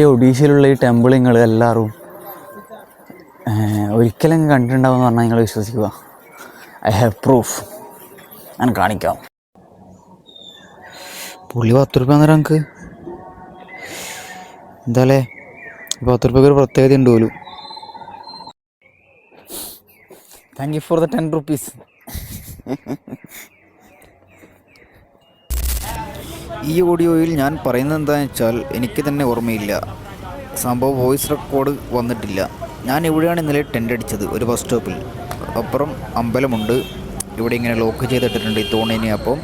ഈ ഒഡീഷയിലുള്ള ഈ ടെമ്പിൾ നിങ്ങൾ എല്ലാവരും ഒരിക്കലും കണ്ടിട്ടുണ്ടാവും എന്ന് പറഞ്ഞാൽ നിങ്ങൾ വിശ്വസിക്കുക. ഐ ഹാവ് പ്രൂഫ് ഞാൻ കാണിക്കാം. പുള്ളി പത്ത് റുപ്യ തന്നേരം നമുക്ക് എന്തായാലേ പത്ത് റുപ്യക്ക് ഒരു പ്രത്യേകത ഉണ്ട് പോലും. Thank you for the ten rupees ഈ ഓഡിയോയിൽ ഞാൻ പറയുന്നത് എന്താണെന്ന് വെച്ചാൽ എനിക്ക് തന്നെ ഓർമ്മയില്ല. സംഭവം വോയിസ് റെക്കോർഡ് വന്നിട്ടില്ല. ഞാൻ ഇവിടെയാണ് ഇന്നലെ ടെന്റ് അടിച്ചത്? ഒരു ബസ് സ്റ്റോപ്പിൽ അപ്പുറം അമ്പലമുണ്ട്. ഇവിടെ ഇങ്ങനെ ലോക്ക് ചെയ്തിട്ടിട്ടുണ്ട് ഈ തോണിനെ. അപ്പം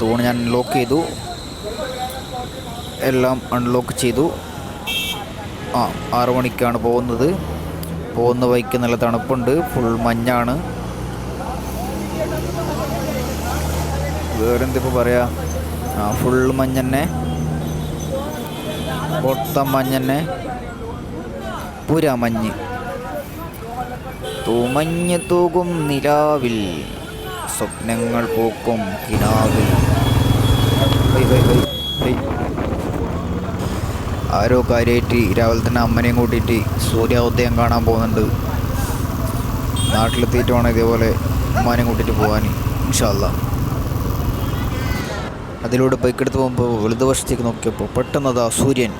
തോണി ഞാൻ ലോക്ക് ചെയ്തു. എല്ലാം അൺലോക്ക് ചെയ്തു. ആ ആറു മണിക്കാണ് പോകുന്നത്. പോകുന്ന വഴിക്ക് നല്ല തണുപ്പുണ്ട്. ഫുൾ മഞ്ഞാണ്. വേറെന്തിപ്പോൾ പറയാ? ഫുൾ മഞ്ഞന്നെ. മൊത്തം മഞ്ഞന്നെ. പുര മഞ്ഞ്. തൂമഞ്ഞ് തൂകും നിലാവിൽ. സ്വപ്നങ്ങൾ പൂക്കും കിനാവിൽ. ആരോ കാര്യമായിട്ട് രാവിലെ തന്നെ അമ്മനെയും കൂട്ടിയിട്ട് സൂര്യോദയം കാണാൻ പോകുന്നുണ്ട്. നാട്ടിലെത്തിയിട്ട് വേണം ഇതേപോലെ ഉമ്മാനെയും കൂട്ടിയിട്ട് പോകാൻ ഇൻഷാല്ല അതിലൂടെ ബൈക്കെടുത്ത് പോകുമ്പോൾ വലതുവശത്തേക്ക് നോക്കിയപ്പോൾ പെട്ടെന്ന് അതാ സൂര്യൻ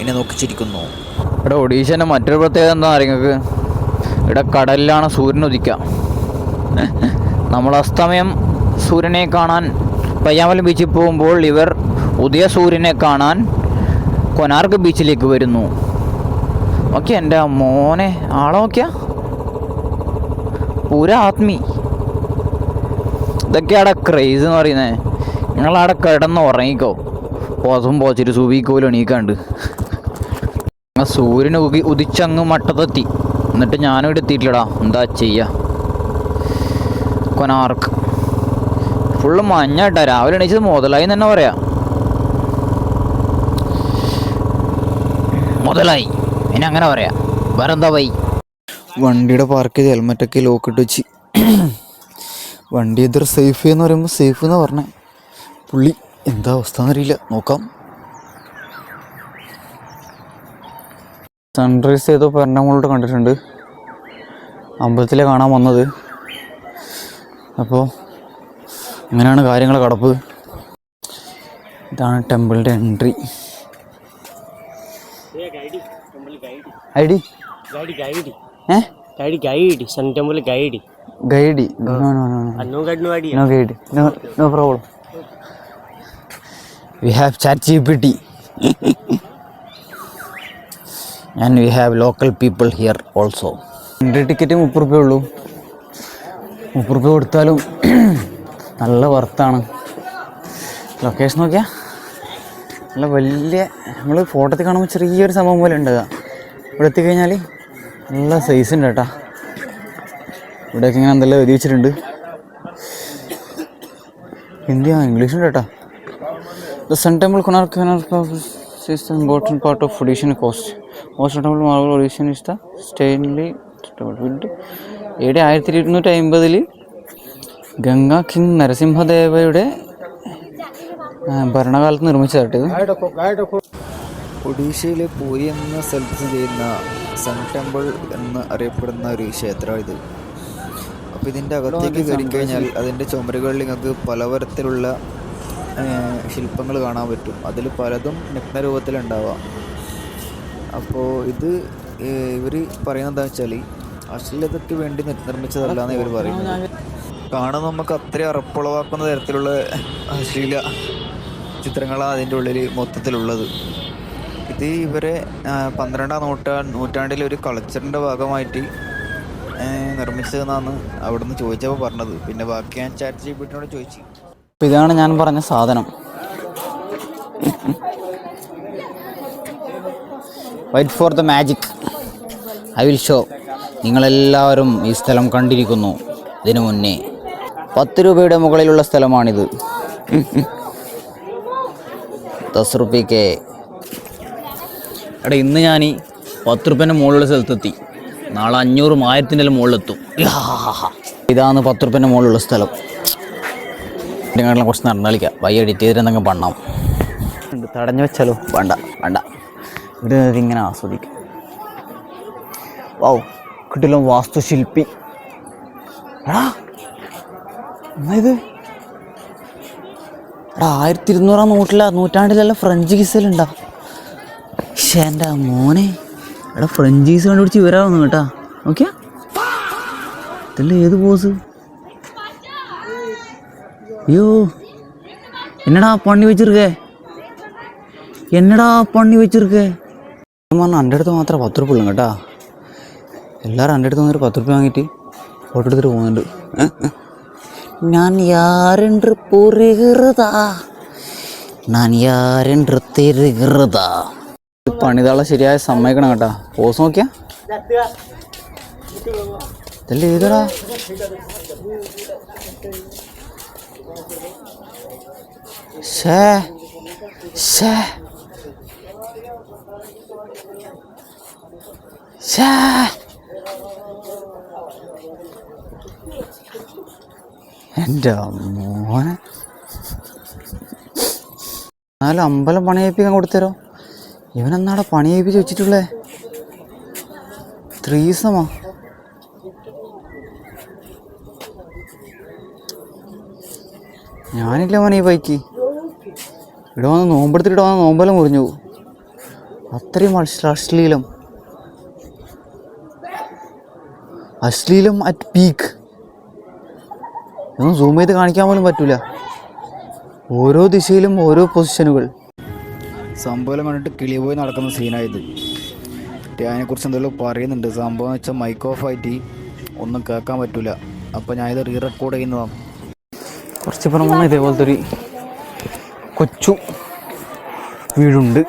എന്നെ നോക്കിച്ചിരിക്കുന്നു. ഇവിടെ ഒഡീഷന്റെ മറ്റൊരു പ്രത്യേകത എന്താ നിങ്ങൾക്ക് ഇവിടെ കടലിലാണ് സൂര്യൻ ഉദിക്കുക നമ്മൾ അസ്തമയം സൂര്യനെ കാണാൻ പയ്യാമലം ബീച്ചിൽ പോകുമ്പോൾ ഇവർ ഉദയ സൂര്യനെ കാണാൻ കൊനാർക്ക് ബീച്ചിലേക്ക് വരുന്നു. ഓക്കെ എന്റെ മോനെ ആളെ നോക്കിയാ? പൂര ആത്മി ഇതൊക്കെയാണ് ക്രേസ് എന്ന് പറയുന്നത് നിങ്ങളവിടെ കിടന്ന് ഉറങ്ങിക്കോ. പോസം പോച്ചിട്ട് സുബിക്കോലും എണീക്കാണ്ട്. ഞങ്ങൾ സൂര്യൻ ഉകി ഉദിച്ചങ്ങ് മട്ടത്തെത്തി. എന്നിട്ട് ഞാനും ഇവിടെ എത്തിയിട്ടില്ലടാ എന്താ ചെയ്യാ? കൊനാർക്ക് ഫുള്ള് മഞ്ഞാട്ടാ. രാവിലെ എണീച്ചത് മുതലായി തന്നെ പറയാം. മുതലായി. ഇനി അങ്ങനെ പറയാം. വേറെന്താ വൈ? വണ്ടിയുടെ പാർക്ക് ചെയ്ത് ഹെൽമെറ്റൊക്കെ ലോക്ക് ഇട്ട് വെച്ച്. വണ്ടി ഇതൊരു സേഫ് എന്ന് പറയുമ്പോൾ സേഫ് എന്ന് പറഞ്ഞേ. പുള്ളി എന്താ അവസ്ഥ എന്നറിയില്ല. നോക്കാം. സൺറൈസ് ഏതോ പെരണ്ടാങ്കുളോട്ട് കണ്ടിട്ടുണ്ട്. അമ്പലത്തിലെ കാണാൻ വന്നത്. അപ്പോൾ അങ്ങനെയാണ് കാര്യങ്ങൾ കടപ്പ്. ഇതാണ് ടെമ്പിളിന്റെ entry. Guide ഗൈഡി. Guide guide. ഗൈഡി. ഗൈഡി. No no no no guide. No problem. We have ChatGPT. and we have local people here also. എന്റെ ടിക്കറ്റ് മുപ്പത് റുപ്യ ഉള്ളൂ. മുപ്പത് റുപ്യ കൊടുത്താലും നല്ല വർത്താണ് ലൊക്കേഷൻ നോക്കിയാ നല്ല വലിയ നമ്മൾ ഫോട്ടോത്തിൽ കാണുമ്പോൾ ചെറിയൊരു സംഭവം പോലെ ഉണ്ടാകുക ഇവിടെ എത്തിക്കഴിഞ്ഞാൽ നല്ല സൈസ് ഉണ്ട് കേട്ടാ. ഇവിടെയൊക്കെ ഇങ്ങനെ എന്തെല്ലാം എഴുതി വെച്ചിട്ടുണ്ട്. ഹിന്ദിയാ ആ ഇംഗ്ലീഷ് ഉണ്ട് Sun Temple, Konark, Konark is the important part of Odishan coast. Most notable marble Odishan is the Stanley built ഇവിടെ ആയിരത്തി ഇരുന്നൂറ്റി അമ്പതിൽ ഗംഗാ കിങ് നരസിംഹദേവയുടെ ഭരണകാലത്ത് നിർമ്മിച്ചതായിട്ട് ഒഡീഷയിലെ പൂരി എന്ന സ്ഥലത്ത് സ്ഥിതി ചെയ്യുന്ന സൺ ടെമ്പിൾ എന്ന് അറിയപ്പെടുന്ന ഒരു ക്ഷേത്രമാണ് ഇത്. അപ്പോൾ ഇതിന്റെ അകത്തേക്ക് കയറി കഴിഞ്ഞാൽ അതിന്റെ ചുമരുകളിൽ നിങ്ങൾക്ക് പലതരത്തിലുള്ള ശില്പങ്ങൾ കാണാൻ പറ്റും. അതിൽ പലതും നഗ്നരൂപത്തിലുണ്ടാവാം. അപ്പോൾ ഇത് ഇവർ പറയുന്നത് എന്താ വെച്ചാൽ അശ്ലീലതയ്ക്ക് വേണ്ടി നിർമ്മിച്ചതല്ല എന്ന് ഇവർ പറയുന്നത്. കാണാൻ നമുക്ക് അത്ര അറപ്പുളവാക്കുന്ന തരത്തിലുള്ള അശ്ലീല ചിത്രങ്ങളാണ് അതിന്റെ ഉള്ളിൽ മൊത്തത്തിലുള്ളത്. ഇത് ഇവരെ പന്ത്രണ്ടാം നൂറ്റാ നൂറ്റാണ്ടിലെ ഒരു കൾച്ചറിന്റെ ഭാഗമായിട്ട് നിർമ്മിച്ചതെന്നാണ് നിർമ്മിച്ചതെന്നാണ് അവിടുന്ന് ചോദിച്ചപ്പോൾ പറഞ്ഞത്. പിന്നെ ബാക്കി ഞാൻ ചാറ്റ് ജിപിട്ടിനോട് ചോദിച്ചു. ഇതാണ് ഞാൻ പറഞ്ഞ സാധനം. Wait for the magic I will show നിങ്ങളെല്ലാവരും ഈ സ്ഥലം കണ്ടിരിക്കുന്നു. ഇതിനു മുന്നേ. പത്ത് രൂപയുടെ മുകളിലുള്ള സ്ഥലമാണിത്. ദസ് റുപ്പിക്ക് എടാ ഇന്ന് ഞാൻ ഈ പത്ത് റുപ്യന്റെ മുകളിലുള്ള സ്ഥലത്തെത്തി. നാളെ അഞ്ഞൂറും ആയിരത്തിന്റെ മുകളിലെത്തും. ഇതാണ് പത്ത് റുപ്യന്റെ മുകളിലുള്ള സ്ഥലം. ഇതിനെക്കാട്ടിലും കുറച്ച് നടന്നു കളിക്കാം വൈ എഡിറ്റ് ചെയ്തിട്ട് എന്തെങ്കിലും പണ്ണാം തടഞ്ഞു വെച്ചാലോ? വേണ്ട വേണ്ട. ഇവിടെ ഇതിങ്ങനെ ഇങ്ങനെ ആസ്വദിക്കാം. വൗ കിട്ടില്ല വാസ്തുശില്പി. എടാ എടാ ആയിരത്തി ഇരുന്നൂറാം നൂറ്റില നൂറ്റാണ്ടിലല്ല ഫ്രഞ്ച് ഗീസലുണ്ടാ പക്ഷേ എന്റെ മോനെ. എടാ ഫ്രഞ്ച് ഗീസ് കണ്ടുപിടിച്ച് ഇവരാവുന്നു കേട്ടാ. നോക്കിയാ. ഇതല്ലേ ഏത് പോസ്? ஐயோ என்னடா பண்ணி வச்சிருக்க என்னடா பண்ணி வச்சிருக்க അമ്മ എന്റെ അടുത്ത് മാത്രമേ പത്ത് റുപ്യ ഉള്ളൂ കേട്ടോ. എല്ലാവരും എന്റെ അടുത്ത് വന്നൊരു പത്ത് റുപ്യ വാങ്ങിയിട്ട് ഫോട്ടോ എടുത്തിട്ട് പോകുന്നുണ്ട്. ഞാൻ യാരെன்று പൊറുകിറതാ ഞാൻ യാരെன்று തെരുകിറതാ പണിതാളെ ശരിയായി സമ്മതിക്കണം കേട്ടാ. പോസ് നോക്കിയാ? ഇതല്ലേ ഇതടാ ഷേ ഷേ ഷേ എന്റെ മോനെ. എന്നാലും അമ്പലം പണിയേപ്പിക്കാൻ കൊടുത്തരോ? ഇവനെന്നാടെ പണിയേപ്പിച്ച് വെച്ചിട്ടുള്ളേ? ത്രീസമാ. ഞാനില്ല മോനെ ഈ ബൈക്ക് ഇവിടെ വന്ന് നോമ്പെടുത്തിട്ട് വന്ന് നോമ്പെല്ലാം മുറിഞ്ഞു പോകും അത്രയും അശ്ലീലം. അശ്ലീലം അറ്റ് പീക്ക് ഒന്നും സൂം ചെയ്ത് കാണിക്കാൻ പോലും പറ്റൂല. ഓരോ ദിശയിലും ഓരോ പൊസിഷനുകൾ സംഭവം കണ്ടിട്ട് കിളി പോയി നടക്കുന്ന സീനായത് അതിനെക്കുറിച്ച് എന്തെങ്കിലും പറയുന്നുണ്ട്. സംഭവം വെച്ചാൽ മൈക്ക് ഓഫ് ആയിട്ട് ഒന്നും കേൾക്കാൻ പറ്റൂല. അപ്പോൾ ഞാനിത് റീ റെക്കോർഡ് ചെയ്യുന്നതാണ്. കുറച്ച് പുറമെ ഇതേപോലത്തെ ഒരു കൊച്ചു വീടുണ്ട്.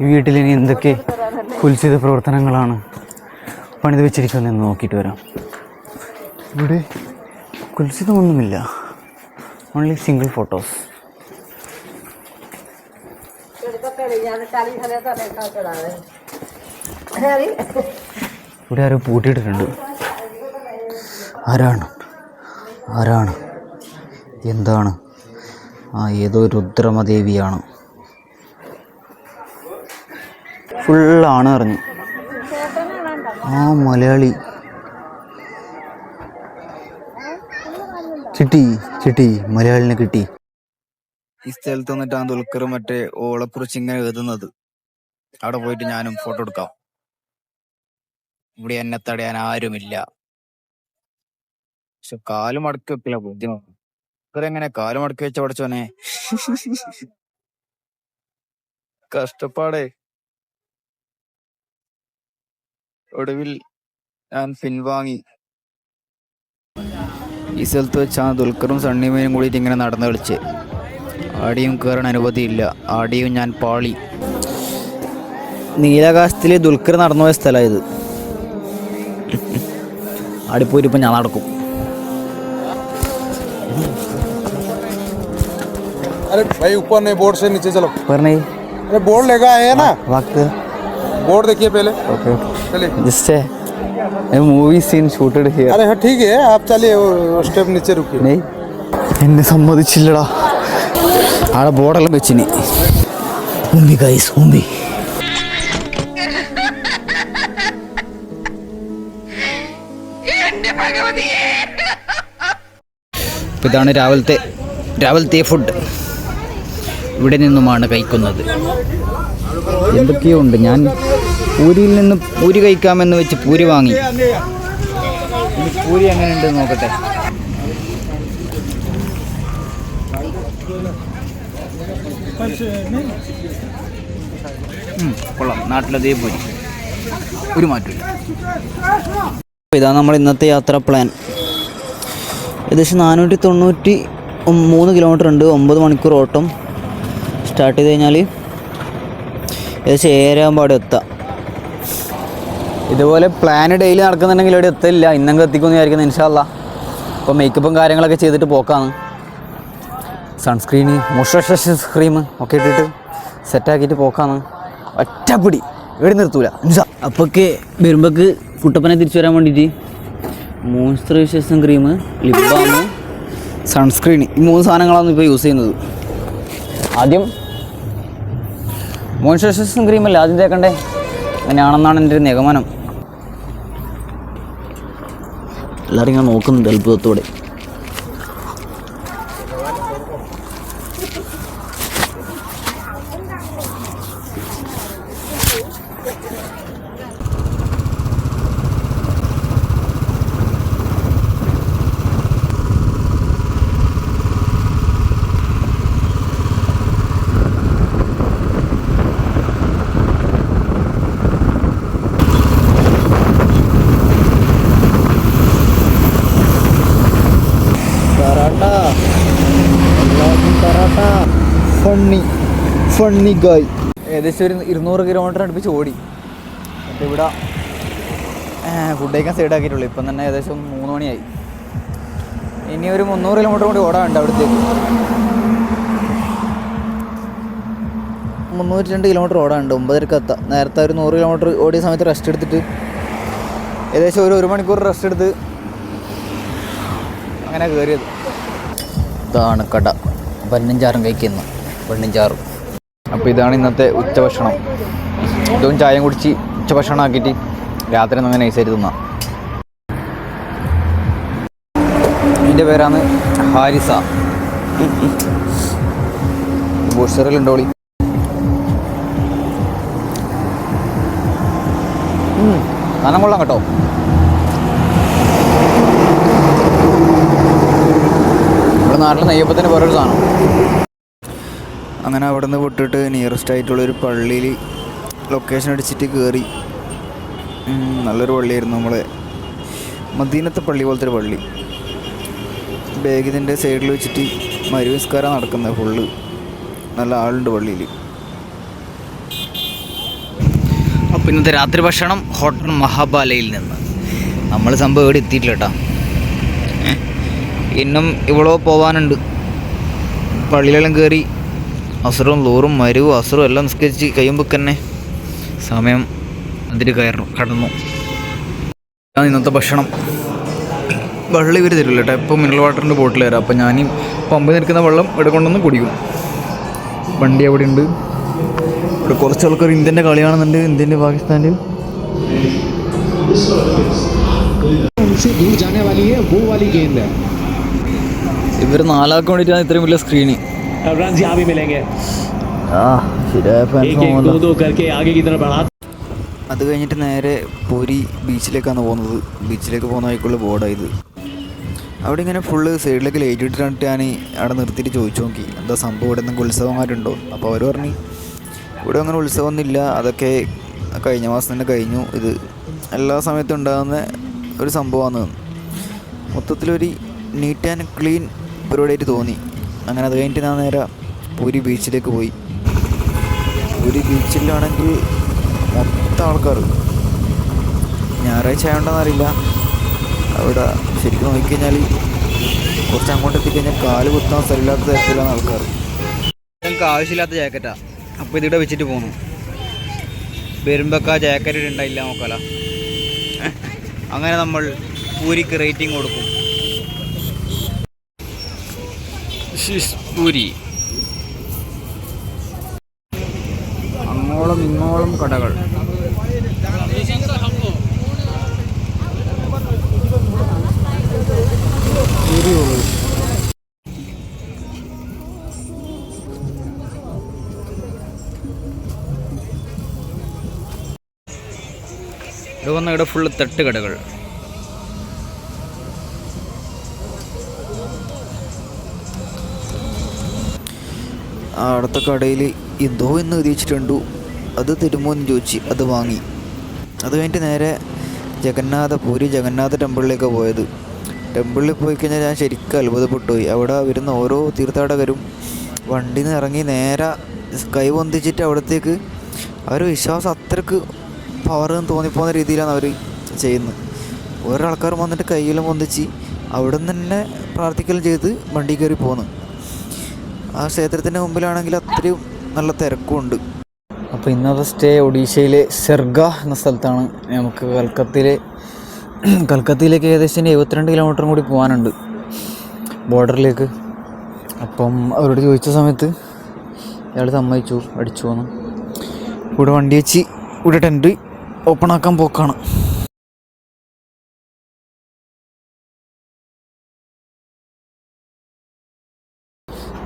ഈ വീട്ടിൽ ഇനി എന്തൊക്കെ കുൽസിത പ്രവർത്തനങ്ങളാണ് പണിത് വെച്ചിരിക്കുന്നതെന്ന് നോക്കിയിട്ട് വരാം. ഇവിടെ കുൽസിതമൊന്നുമില്ല. ഓൺലി സിംഗിൾ ഫോട്ടോസ് ഇവിടെ ആരോ പൂട്ടിയിട്ടിട്ടുണ്ട്. ആരാണ്? ആരാണ്? എന്താണ്? ആ ഏതോ രുദ്രമദേവിയാണ്. ഫുള്ളാണ് അറിഞ്ഞു. ആ മലയാളി. ചിട്ടി ചിട്ടി മലയാളിനെ കിട്ടി. ഈ സ്ഥലത്ത് വന്നിട്ടാണ് ദുൽഖർ മറ്റേ ഓളെക്കുറിച്ച് ഇങ്ങനെ എഴുതുന്നത്. അവിടെ പോയിട്ട് ഞാനും ഫോട്ടോ എടുക്കാം. ഇവിടെ എന്നെ തടയാൻ ആരുമില്ല. പക്ഷെ കാൽ മടക്കി വെക്കില്ല ബുദ്ധിമുട്ട്. എങ്ങനെ കാൽ മടക്കി വെച്ച പഠിച്ചോനെ കഷ്ടപ്പാടേ. ഒടുവിൽ ഞാൻ പിൻവാങ്ങി ഈ സ്ഥലത്ത് വെച്ചാണ് ദുൽഖറും സണ്ണിമേനും കൂടിയിട്ട് ഇങ്ങനെ നടന്നു കളിച്ച്. ആടിയും കയറാൻ അനുമതിയില്ല. ആടിയും ഞാൻ പാളി. നീലാകാശത്തിൽ ദുൽഖർ നടന്നു പോയ സ്ഥലമായത് ഇപ്പം ഞാൻ നടക്കും. अरे भाई ऊपर नहीं बोर्ड से नीचे चलो പറഞ്ഞേ अरे बोर्ड लेकर आए हैं ना വാക്ക് बोर्ड देखिए पहले ഓക്കെ चलिए just movie scene shooted here अरे हाँ ठीक है आप चलिए वो स्टेप नीचे रुकिए നെയ് എന്നെ സമ്മതിച്ചില്ലടാ ആടെ ബോർഡെല്ലാം വെച്ചിനി ഉമ്പി ഗൈസ് ഉമ്പി ഇപ്പം ഇതാണ് രാവിലത്തെ രാവിലത്തെ ഫുഡ് ഇവിടെ നിന്നുമാണ് കഴിക്കുന്നത്. എന്തൊക്കെയോ ഉണ്ട് ഞാൻ പൂരിയിൽ നിന്ന് പൂരി കഴിക്കാമെന്ന് വെച്ച് പൂരി വാങ്ങി. പൂരി പൂരി എങ്ങനെയുണ്ട് നോക്കട്ടെ. കൊള്ളാം. നാട്ടിലതേ പൂരി. ഒരു മാറ്റമില്ല ഇതാണ് നമ്മൾ ഇന്നത്തെ യാത്രാ പ്ലാൻ. ഏകദേശം നാനൂറ്റി തൊണ്ണൂറ്റി മൂന്ന് കിലോമീറ്റർ ഉണ്ട്. ഒമ്പത് മണിക്കൂർ ഓട്ടം. സ്റ്റാർട്ട് ചെയ്ത് കഴിഞ്ഞാൽ ഏകദേശം ഏഴാകുമ്പോൾ എത്താം. ഇതുപോലെ പ്ലാൻ ഡെയിലി നടക്കുന്നുണ്ടെങ്കിൽ ഇവിടെ എത്തില്ല. ഇന്നങ്ങ് എത്തിക്കുമെന്ന് വിചാരിക്കുന്നത് ഇൻഷാല്ല അപ്പോൾ മേക്കപ്പും കാര്യങ്ങളൊക്കെ ചെയ്തിട്ട് പോക്കാണ്. സൺസ്ക്രീന് മോയ്സ്ചറൈസേഷൻ ക്രീം ഒക്കെ ഇട്ടിട്ട് സെറ്റാക്കിയിട്ട് പോക്കാണ്. ഒറ്റപ്പിടി ഇവിടെ നിർത്തൂല ഇൻഷാ. അപ്പൊക്കെ വരുമ്പോൾക്ക് കുട്ടപ്പനെ തിരിച്ചു വരാൻ വേണ്ടിയിട്ട് moisturisation cream lip balm sunscreen ഈ മൂന്ന് സാധനങ്ങളാണ് ഇപ്പോൾ യൂസ് ചെയ്യുന്നത്. ആദ്യം മോൺസ്റ്റേഴ്സും ക്രീമല്ല ആദ്യം തേക്കണ്ടേ? അങ്ങനെയാണെന്നാണ് എന്റെ ഒരു നിഗമനം. എല്ലാവരും ഇങ്ങനെ നോക്കുന്നുണ്ട് അത്ഭുതത്തോടെ ഫണ്ണി ഫണ്ണി ഗായ് ഏകദേശം ഒരു ഇരുന്നൂറ് കിലോമീറ്റർ അടുപ്പിച്ച് ഓടി എന്നിട്ട് ഇവിടെ ഫുഡ് കഴിക്കാൻ സൈഡ് ആക്കിയിട്ടുള്ളൂ. ഇപ്പം തന്നെ ഏകദേശം മൂന്ന് മണിയായി. ഇനി ഒരു മുന്നൂറ് കിലോമീറ്റർ കൂടി ഓടാനുണ്ട് അവിടത്തേക്ക്. മുന്നൂറ്റി രണ്ട് കിലോമീറ്റർ ഓടാനുണ്ട് ഒമ്പതരക്ക് എത്താം. നേരത്തെ ഒരു നൂറ് കിലോമീറ്റർ ഓടിയ സമയത്ത് റെസ്റ്റ് എടുത്തിട്ട് ഏകദേശം ഒരു ഒരു മണിക്കൂർ റെസ്റ്റ് എടുത്ത് അങ്ങനെ കയറിയത് ഇതാണ് കട. പതിനഞ്ചാറും കഴിക്കുന്ന. പെണ്ണിഞ്ചാറും അപ്പോൾ ഇതാണ് ഇന്നത്തെ ഉച്ചഭക്ഷണം. ഇതും ചായയും കുടിച്ച് ഉച്ചഭക്ഷണം ആക്കിയിട്ട് രാത്രി ഒന്ന് നൈസായിട്ട് തിന്നാം. ഇതിന്റെ പേരാണ് ഹാരിസ. ബൂസ്റ്ററിലുണ്ടോളി നനം കൊള്ളാം കേട്ടോ. നമ്മുടെ നാട്ടിൽ നെയ്യപ്പത്തിന് വേറൊരു സാധനം. അങ്ങനെ അവിടെ നിന്ന് വിട്ടിട്ട് നിയറസ്റ്റ് ആയിട്ടുള്ള ഒരു പള്ളിയിൽ ലൊക്കേഷൻ അടിച്ചിട്ട് കയറി നല്ലൊരു പള്ളിയായിരുന്നു നമ്മളെ. മദീനത്തെ പള്ളി പോലത്തെ ഒരു പള്ളി. ബാഗ് ഇതിന്റെ സൈഡിൽ വെച്ചിട്ട് മരുവിസ്കാരം നടക്കുന്നത് ഫുള്ള് നല്ല ആളുണ്ട് പള്ളിയിൽ. അപ്പോൾ ഇന്നത്തെ രാത്രി ഭക്ഷണം ഹോട്ടൽ മഹാബാലയിൽ നിന്ന്. നമ്മൾ സംഭവം ഇവിടെ എത്തിയിട്ടില്ല കേട്ടോ ഇന്നും ഇവളോ പോവാനുണ്ട്. പള്ളിയിലെല്ലാം കയറി അസുറും ലൂറും മരുവും അസുറും എല്ലാം നിസ്കരിച്ച് കഴിയുമ്പോൾക്കന്നെ സമയം അതിൽ കയറും കടന്നു. ഞാൻ ഇന്നത്തെ ഭക്ഷണം. വെള്ളം ഇവർ തരില്ല കേട്ടോ. ഇപ്പോൾ മിനറൽ വാട്ടറിന്റെ ബോട്ടിൽ തരാം. അപ്പോൾ ഞാനീ ഈ പമ്പിൽ നിൽക്കുന്ന വെള്ളം ഇവിടെ കൊണ്ടുവന്ന് കുടിക്കും. വണ്ടി അവിടെ ഉണ്ട്. ഇവിടെ കുറച്ച് ആൾക്കാർ ഇന്ത്യന്റെ കളിയാണെന്നുണ്ട്. ഇന്ത്യന്റെ പാകിസ്ഥാന്റെ. ഇവർ നാലാൾക്ക് വേണ്ടിയിട്ടാണ് ഇത്രയും വലിയ സ്ക്രീനിങ് रन यहाँ भी मिलेंगे ആ ശരിയായ एक एक दो दो करके आगे की तरफ बढ़ा അത് കഴിഞ്ഞിട്ട് നേരെ പൂരി ബീച്ചിലേക്കാണ് പോകുന്നത് ബീച്ചിലേക്ക് പോകുന്ന വഴിക്കുള്ള ബോർഡായത് അവിടെ ഇങ്ങനെ ഫുള്ള് സൈഡിലേക്ക് ലൈറ്റ് ഇട്ടിട്ട് ഞാൻ അവിടെ നിർത്തിയിട്ട് ചോദിച്ചു നോക്കി എന്താ സംഭവം ഇവിടെ എന്തെങ്കിലും ഉത്സവമാരുണ്ടോ അപ്പോൾ അവർ പറഞ്ഞു ഇവിടെ അങ്ങനെ ഉത്സവമൊന്നുമില്ല അതൊക്കെ കഴിഞ്ഞ മാസം തന്നെ കഴിഞ്ഞു ഇത് എല്ലാ സമയത്തും ഉണ്ടാകുന്ന ഒരു സംഭവമാണ് മൊത്തത്തിലൊരു നീറ്റ് ആൻഡ് ക്ലീൻ പരിപാടിയായിട്ട് തോന്നി അങ്ങനെ അത് കഴിഞ്ഞിട്ട് ഞാൻ നേരെ പൂരി ബീച്ചിലേക്ക് പോയി. പൂരി ബീച്ചിലാണെങ്കിൽ മൊത്തം ആൾക്കാർ ഞായറാഴ്ച ആയതുകൊണ്ടെന്നറിയില്ല അവിടെ ശരിക്കും നോക്കിക്കഴിഞ്ഞാൽ കുറച്ച് അങ്ങോട്ട് എത്തിക്കഴിഞ്ഞാൽ കാൽ കുത്താൻ സ്ഥലമില്ലാത്ത തരത്തിലാണ് ആൾക്കാർ ഞങ്ങൾക്ക് ആവശ്യമില്ലാത്ത ജാക്കറ്റാ. അപ്പോൾ ഇതിവിടെ വെച്ചിട്ട് പോന്നു വരുമ്പോഴൊക്കെ ആ ജാക്കറ്റ് ഉണ്ടായില്ല നോക്കാല അങ്ങനെ നമ്മൾ പൂരിക്ക് റേറ്റിംഗ് കൊടുക്കും. പൂരി അങ്ങോളം ഇങ്ങോളം കടകൾ. ഇവിടെ വന്ന ഇവിടെ ഫുള്ള് തട്ടുകടകൾ അവിടുത്തെ കടയിൽ എന്തോ എന്ന് എഴുതിച്ചിട്ടുണ്ടു അത് തരുമോ എന്ന് ചോദിച്ച് അത് വാങ്ങി. അത് കഴിഞ്ഞിട്ട് നേരെ ജഗന്നാഥ പൂരി ജഗന്നാഥ ടെമ്പിളിലേക്ക് പോയത്. ടെമ്പിളിൽ പോയി കഴിഞ്ഞാൽ ഞാൻ ശരിക്കും അത്ഭുതപ്പെട്ടു പോയി അവിടെ വരുന്ന ഓരോ തീർത്ഥാടകരും വണ്ടിയിൽ നിന്ന് ഇറങ്ങി നേരെ കൈ പൊന്തിച്ചിട്ട് അവിടത്തേക്ക് അവർ വിശ്വാസം അത്രയ്ക്ക് പവർ തോന്നിപ്പോകുന്ന രീതിയിലാണ് അവർ ചെയ്യുന്നത്. ഓരോ ആൾക്കാർ വന്നിട്ട് കയ്യിലും പൊന്തിച്ച് അവിടെ നിന്ന് തന്നെ പ്രാർത്ഥിക്കലും ചെയ്ത് വണ്ടി കയറി പോന്നു. ആ ക്ഷേത്രത്തിന്റെ മുമ്പിലാണെങ്കിൽ അത്രയും നല്ല തിരക്കുമുണ്ട്. അപ്പോൾ ഇന്നത്തെ സ്റ്റേ ഒഡീഷയിലെ സെർഗ എന്ന സ്ഥലത്താണ് നമുക്ക് കൽക്കത്തയിലെ കൽക്കത്തയിലേക്ക് ഏകദേശം എഴുപത്തിരണ്ട് കിലോമീറ്ററും കൂടി പോകാനുണ്ട് ബോർഡറിലേക്ക്. അപ്പം അവരോട് ചോദിച്ച സമയത്ത് അയാൾ സമ്മതിച്ചു അടിച്ചു വന്നു ഇവിടെ വണ്ടി വെച്ച് ഇവിടെ ടെന്റ് ഓപ്പൺ ആക്കാൻ പോക്കാണ്.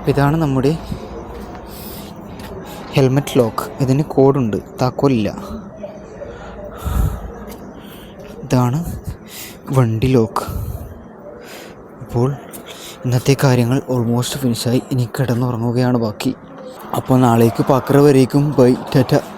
ഇതാണ് നമ്മുടെ ഹെൽമെറ്റ് ലോക്ക്. ഇതിന് കോഡുണ്ട്. താക്കോലില്ല. ഇതാണ് വണ്ടി ലോക്ക്. അപ്പോൾ ഇന്നത്തെ കാര്യങ്ങൾ ഓൾമോസ്റ്റ് ഫിനിഷായി ഇനി കിടന്നുറങ്ങുകയാണ് ബാക്കി. അപ്പോൾ നാളേക്ക് പാക്കറ വരേക്കും. ബൈ. ടാറ്റ.